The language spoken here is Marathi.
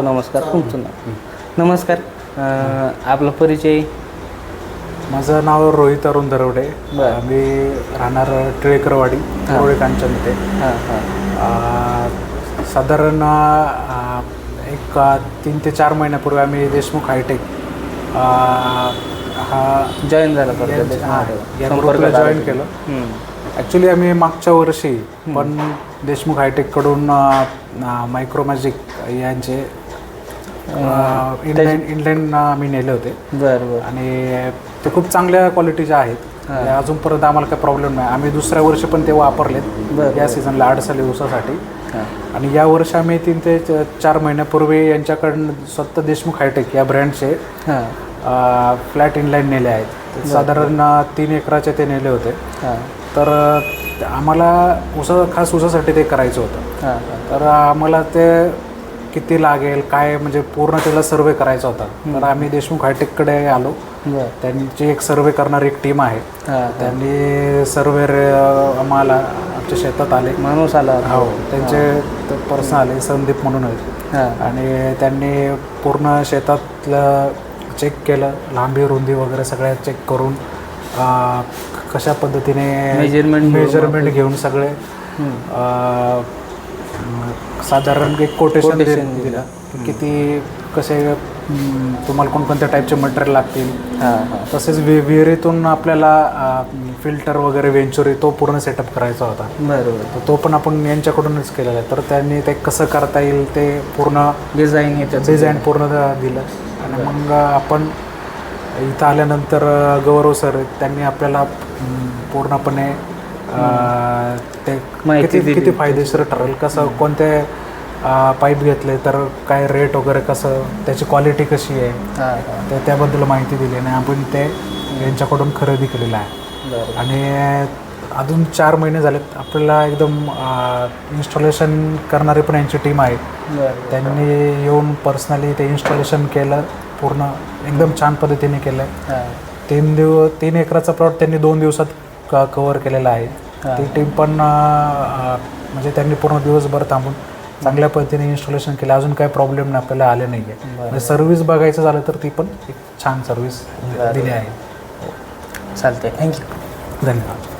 करतो नमस्कार. तुमचं नाव? नमस्कार. अं, आपला परिचय? माझं नाव रोहित अरुण दरवडे बरं. मी राहणार टिळेकरवाडी रोडे कांचन इथे. हां हां. अ, साधारण अ, एक अ, तीन ते चार महिन्यापूर्वी आम्ही देशमुख हायटेक अ, हा जॉईन झाला यांच्या- हा, या ग्रुपला जॉईन. केलं. ॲक्च्युली आम्ही मागच्या वर्षी पण देशमुख हायटेककडून मायक्रोमॅजिक यांचे इंडियन इंडियन आम्ही नेले होते. बरं बरं. आणि ते खूप चांगल्या क्वालिटीचे आहेत. आणि अजूनपर्यंत आम्हाला काही प्रॉब्लेम नाही. आम्ही दुसऱ्या वर्षी पण ते वापरलेत. या सीझनला अडसाली दिवसासाठी. आणि या वर्षी आम्ही तीन ते चार महिन्यापूर्वी यांच्याकडून स्वतः देशमुख हायटेक या ब्रँडचे फ्लॅट इनलाईन नेले आहेत. साधारण तीन एकराचे ते नेले होते. तर आम्हाला उसा खास उसासाठी ते करायचं होतं. तर आम्हाला ते किती लागेल काय म्हणजे पूर्ण त्याला सर्वे करायचा होता. तर आम्ही देशमुख हायटेककडे आलो. त्यांची एक सर्वे करणारी एक टीम आहे. त्यांनी सर्वे आम्हाला आमच्या शेतात आले. माणूस आला. हो त्यांचे पर्सन आले संदीप म्हणून हां. आणि त्यांनी पूर्ण शेतातलं चेक केलं लांबी रुंदी वगैरे सगळ्या चेक करून कशा पद्धतीने घेऊन मेजरमेंट घेऊन सगळे साधारण एक कोटेशन दिलं. की किती कसे तुम्हाला कोणकोणत्या टाईपचे मटेरियल लागतील? हां हां. तसेच विहिरीतून आपल्याला फिल्टर वगैरे वेंचुरी तो पूर्ण सेटअप करायचा होता. बरं बरं तर तो पण आपण यांच्याकडूनच केलेला आहे. तर त्यांनी ते कसं करता येईल ते पूर्ण डिझाईन डिझाईन पूर्ण दिलं. आणि मग आपण इथं आल्यानंतर गौरव सर त्यांनी आपल्याला पूर्णपणे ते माहिती किती दिली. किती फायदेशीर ठरेल? कसं कोणते पाईप घेतले तर काय रेट वगैरे कसं त्याची क्वालिटी कशी आहे? तर त्याबद्दल माहिती दिली आणि आपण ते यांच्याकडून खरेदी केलेलं आहे. आणि अजून चार महिने झालेत. आपल्याला एकदम इन्स्टॉलेशन करणारी पण यांची टीम आहे. त्यांनी येऊन पर्सनली ते इन्स्टॉलेशन केलं. पूर्ण एकदम छान पद्धतीने केलं तीन दिवस तीन एकराचा प्लॉट त्यांनी दोन दिवसात क कवर केलेला आहे ती टीम पण म्हणजे त्यांनी पूर्ण दिवसभर थांबून चांगल्या पद्धतीने इन्स्टॉलेशन केलं. अजून काही प्रॉब्लेम आपल्याला आले नाही आहे सर्व्हिस बघायचं झालं तर ती पण एक छान सर्व्हिस दिली आहे. चालते थँक्यू धन्यवाद.